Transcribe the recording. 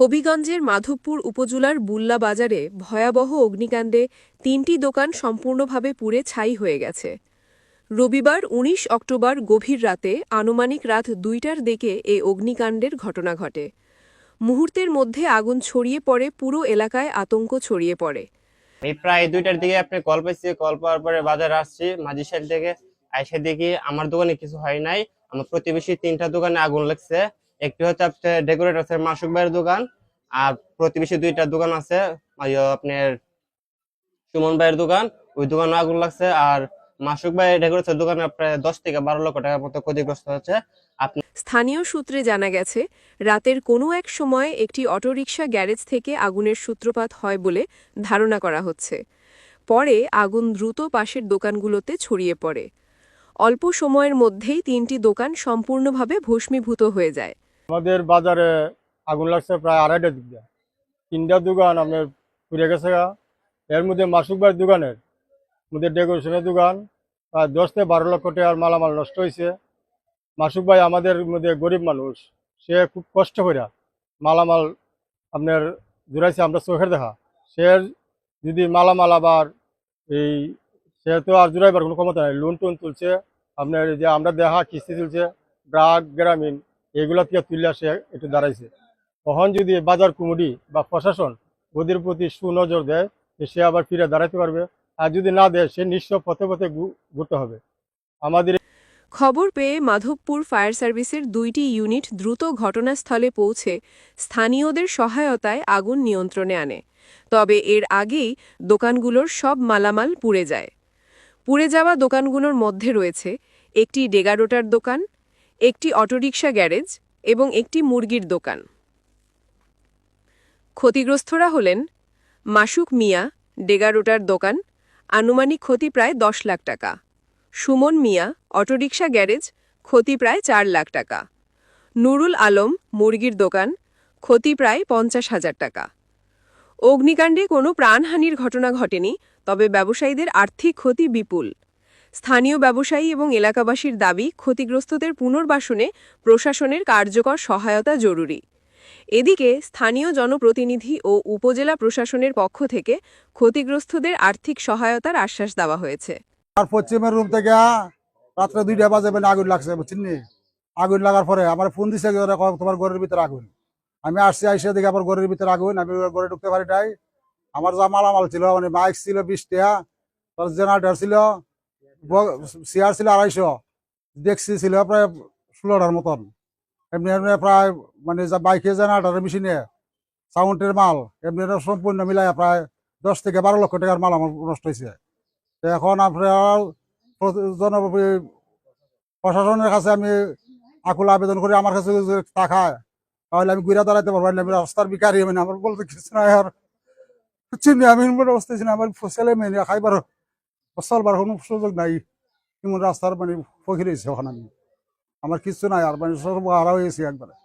হবিগঞ্জের মাধবপুর উপজেলার বুল্লা বাজারে ভয়াবহ অগ্নিকাণ্ডে তিনটি দোকান সম্পূর্ণভাবে পুড়ে ছাই হয়ে গেছে। রবিবার ১৯ অক্টোবর গভীর রাতে আনুমানিক রাত দুইটার দিকে এ অগ্নিকাণ্ডের ঘটনা ঘটে। মুহূর্তের মধ্যে আগুন ছড়িয়ে পড়ে, পুরো এলাকায় আতঙ্ক ছড়িয়ে পড়ে। এই প্রায় দুইটার দিকে আপনি কল পাইছি কল পাওয়ার পরে বাজারে আসছি মাঝি সাইড থেকে আইসা দেখি আমার দোকানে কিছু হয় নাই। আমার প্রতিবেশী তিনটা দোকানে আগুন লাগছে। একটি হচ্ছে ডেকোরেট আছে মাসুক ভাইয়ের দোকান, আর প্রতিবেশী দুইটা দোকান আছে আপনার সুমন ভাইয়ের দোকান, ওই দোকানে আগুন লাগছে, আর মাসুক ভাই ডেকোরেটের দোকানে প্রায় দশ থেকে বারো লক্ষ টাকার মতো ক্ষতিগ্রস্ত হচ্ছে স্থানীয় সূত্রে জানা গেছে, রাতের কোনো এক সময় একটি অটোরিকশা গ্যারেজ থেকে আগুনের সূত্রপাত হয় বলে ধারণা করা হচ্ছে। পরে আগুন দ্রুত পাশের দোকানগুলোতে ছড়িয়ে পড়ে। অল্প সময়ের মধ্যেই তিনটি দোকান সম্পূর্ণভাবে ভস্মীভূত হয়ে যায়। আমাদের বাজারে আগুন লাগছে প্রায় আড়াইটা দিক দিয়ে। তিনটা দোকান আপনার পুড়ে গেছে। এর মধ্যে মাসুক ভাইয়ের দোকানের মধ্যে ডেকোরেশনের দোকান। প্রায় দশ থেকে বারো লক্ষ টাকার মালামাল নষ্ট হয়েছে। মাসুক ভাই আমাদের মধ্যে গরিব মানুষ। সে খুব কষ্ট করে মালামাল আপনার জুড়াইছে আমরা চোখের দেখা। সে যদি মালামাল আবার এই সে তো আর জুড়াইবার কোনো ক্ষমতা নেই। লোন টোন তুলছে। আপনার যে আমরা দেখা, কিস্তি তুলছে। ব্রাক গ্রামীণ এগুলা থেকে তুলে আসে একটু দাঁড়াইছে। তখন যদি বাজার কমিটি বা প্রশাসন ওদের প্রতি সুনজর দেয় সে আবার ফিরে দাঁড়াতে পারবে। আর যদি না দেয়, সে নিঃস্ব পথে পথে ঘুরতে হবে। আমাদের খবর পেয়ে মাধবপুর ফায়ার সার্ভিসের দুইটি ইউনিট দ্রুত ঘটনাস্থলে পৌঁছে স্থানীয়দের সহায়তায় আগুন নিয়ন্ত্রণে আনে। তবে এর আগেই দোকানগুলোর সব মালামাল পুড়ে যায়। পুড়ে যাওয়া দোকানগুলোর মধ্যে রয়েছে একটি ডেগারোটার দোকান একটি অটোরিকশা গ্যারেজ এবং একটি মুরগির দোকান। ক্ষতিগ্রস্তরা হলেন মাসুক মিয়া, ডেগারোটার দোকান, আনুমানিক ক্ষতি প্রায় দশ লাখ টাকা। সুমন মিয়া, অটোরিকশা গ্যারেজ, ক্ষতি প্রায় চার লাখ টাকা। নুরুল আলম, মুরগির দোকান, ক্ষতি প্রায় পঞ্চাশ হাজার টাকা। অগ্নিকাণ্ডে কোনো প্রাণহানির ঘটনা ঘটেনি, তবে ব্যবসায়ীদের আর্থিক ক্ষতি বিপুল। স্থানীয় ব্যবসায়ী এবং এলাকাবাসীর দাবি, ক্ষতিগ্রস্তদের পুনর্বাসনে প্রশাসনের কার্যকর সহায়তা জরুরি। এদিকে, স্থানীয় জনপ্রতিনিধি ও উপজেলা প্রশাসনের পক্ষ থেকে ক্ষতিগ্রস্তদের আর্থিক সহায়তার আশ্বাস দেওয়া হয়েছে। আর পশ্চিমের রুম থেকে রাত্রে দুইটা বাজে মানে আগুন লাগছে, বুঝছেন আগুন লাগার পরে আমার ফোন দিছে তোমার ঘরের ভিতরে আগুন। আমি আসছি, আইসে দেখি আমার ঘরের ভিতরে আগুন, আমি ঘরে ঢুকতে পারি নাই। আমার যা মালামাল ছিল মানে মাইক ছিল বিশ টাকা তার জেনারেটার ছিল চেয়ার ছিল আড়াইশো। ডেক্সি ছিল প্রায় ষোলোটার মতন। এমনি এমনি প্রায় মানে যা বাইকে জেনারেটার মেশিনে সাউন্ডের মাল, এমনি সম্পূর্ণ মিলাই প্রায় দশ থেকে বারো লক্ষ টাকার মাল আমার নষ্ট হয়েছে তো এখন আপনার জন প্রশাসনের কাছে আমি আকুল আবেদন করি, আমার কাছে টাকায় তাহলে আমি ঘুরে দাঁড়াইতে পারব। না আমি রাস্তার বিকারি মানে আমার বলতে কিছু নাই আর। চিনি আমি অবস্থা ছিল আমার ছেলে মেয়ে খাইবার চলবার কোনো সুযোগ নাই। এমন রাস্তার মানে ফকির ওখানে। আমি আমার কিছু নাই, আর মানে সব হারা হয়েছে একবারে।